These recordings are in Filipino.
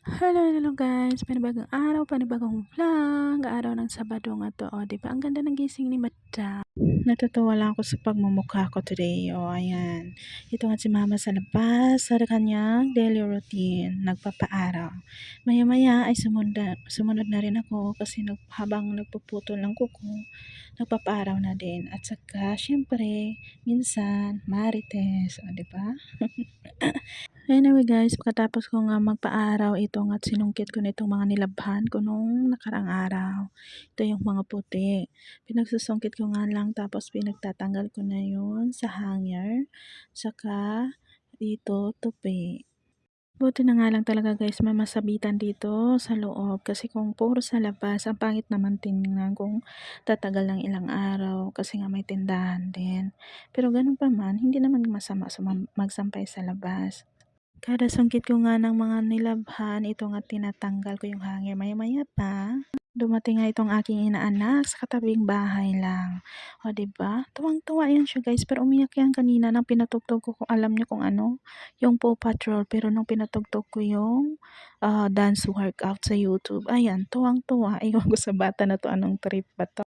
Hello, hello guys! Panibagong araw, panibagong vlog. Araw ng Sabado nga to. O, diba? Ang ganda ng gising ni Madam. Natutuwa lang ako sa pagmumukha ko today. O, ayan. Ito nga si Mama sa labas sa kanyang daily routine. Nagpapaaraw. Maya-maya ay sumunod, sumunod na rin ako kasi nag, habang nagpuputol ng kuko, nagpapaaraw na din. At saka, syempre, minsan, marites. O, diba? Anyway guys, pagkatapos ko nga magpa-araw, ito nga sinungkit ko nitong mga nilabhan ko nung nakarang araw. Ito yung mga puti. Pinagsusungkit ko nga lang tapos pinagtatanggal ko na yun sa hanger. Saka dito tupi. Buti na nga lang talaga guys may masabitan dito sa loob kasi kung puro sa labas ang pangit naman tingnan kung tatagal ng ilang araw kasi nga may tindahan din. Pero ganun pa man, hindi naman masama magsampay sa labas. Kada sungkit ko nga ng mga nilabhan, ito nga tinatanggal ko yung hanger. Maya-maya pa, dumating nga itong aking inaanak sa katabing bahay lang. O, ba diba? Tuwang-tuwa yan siya guys. Pero umiyak yan kanina nang pinatugtog ko kung alam niyo kung ano, yung Paw Patrol. Pero nung pinatugtog ko yung uh, dance workout sa YouTube, ayan, tuwang-tuwa. Iwan ko sa bata na to, anong trip ba to?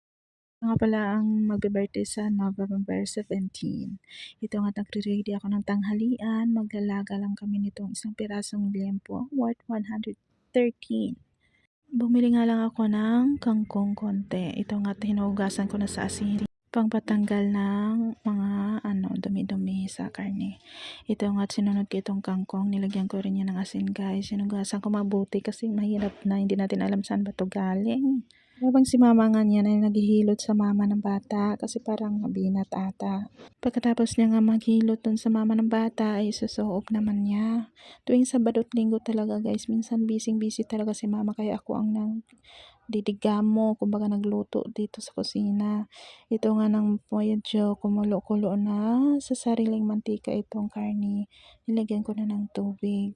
Nga pala ang magbe-birthday sa November 17. Ito nga nagre-ready ako ng tanghalian. Maglalaga lang kami nitong isang pirasong liempo worth 113. Bumili nga lang ako ng kangkong konti. Ito nga hinugasan ko na sa asin pangpatanggal ng mga ano dumi-dumi sa karne. Ito nga sinunod ko itong kangkong, nilagyan ko rin yan ng asin guys. Sinugasan ko mabuti kasi mahirap na hindi natin alam saan ba to galing. Habang si mama nga niya ay naghihilot sa mama ng bata kasi parang binat ata. Pagkatapos niya nga maghilot dun sa mama ng bata ay susuop naman niya. Tuwing Sabado at Linggo talaga guys, minsan busy busy talaga si mama kaya ako ang nang didigamo, kumbaga nagluto dito sa kusina. Ito nga ng medyo kumulo-kulo na sa sariling mantika itong karni. Nilagyan ko na ng tubig.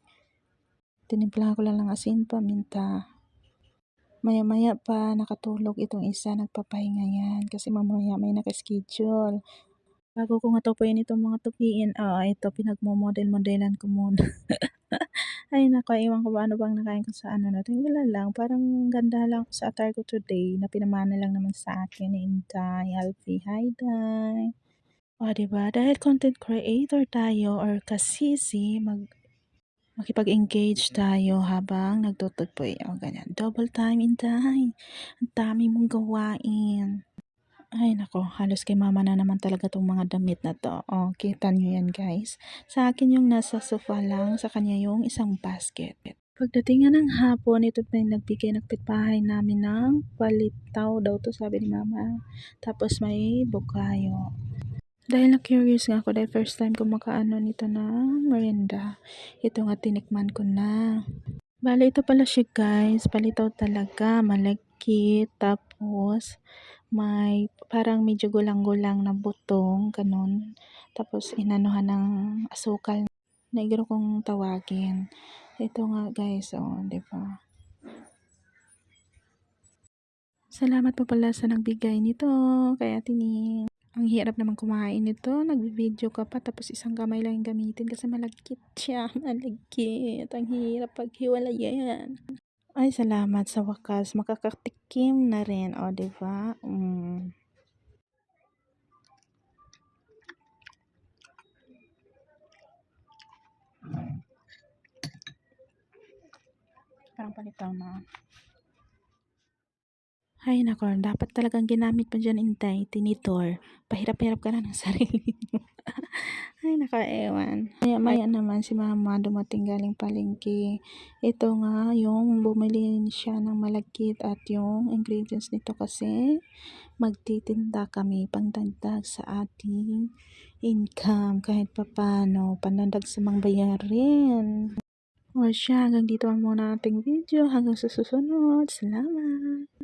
Tinimplahan ko lang ng asin, paminta. Maya-maya pa nakatulog itong isa, nagpapahinga yan kasi mamaya may naka-schedule. Bago ko nga tupuin itong mga tupiin, ah, ito pinagmo-model-modelan ko muna. Ay naku, ewan ko ba ano bang nakain ko sa ano natin. Wala lang, parang ganda lang sa attire today na pinamana lang naman sa akin ni Inday, Alfie. Hi, Day! O, diba? Dahil content creator tayo or kasisi, mag makipag-engage tayo habang nagtutugpoy. O, ganyan. Double time in time. Ang dami mong gawain. Ay, nako. Halos kay mama na naman talaga tong mga damit na to. O, kita nyo yan, guys. Sa akin yung nasa sofa lang. Sa kanya yung isang basket. Pagdating nga ng hapon, ito pa yung nagbigay ng pitbahay namin ng palitaw daw to sabi ni mama. Tapos may bukayo. Dahil na-curious nga ako dahil first time ko makaano nito na merienda. Ito nga tinikman ko na. Bale, ito pala siya guys. Palitaw talaga. Malagkit. Tapos, may parang medyo gulang-gulang na butong. Ganun. Tapos, inanuhan ng asukal. Naigro kong tawagin. Ito nga guys. Oh, di ba? Salamat po pala sa nagbigay nito. Kaya tining. Ang hirap naman kumain nito. Nagbi-video ka pa tapos isang kamay lang yung gamitin kasi malagkit siya. Malagkit. Ang hirap paghiwalayan. Ay, salamat sa wakas. Makakatikim na rin. O, diba? Mm. Parang palitaw na. Ay nako, dapat talagang ginamit mo dyan intay, tinitor. Pahirap-hirap ka na ng sarili mo. Ay nako, ewan. Maya maya naman si mama dumating galing palengke. Ito nga yung bumili siya ng malagkit at yung ingredients nito kasi magtitinda kami pangdagdag sa ating income kahit papano, pandadag sa mga bayarin. O siya, hanggang dito ang muna ating video. Hanggang sa susunod. Salamat!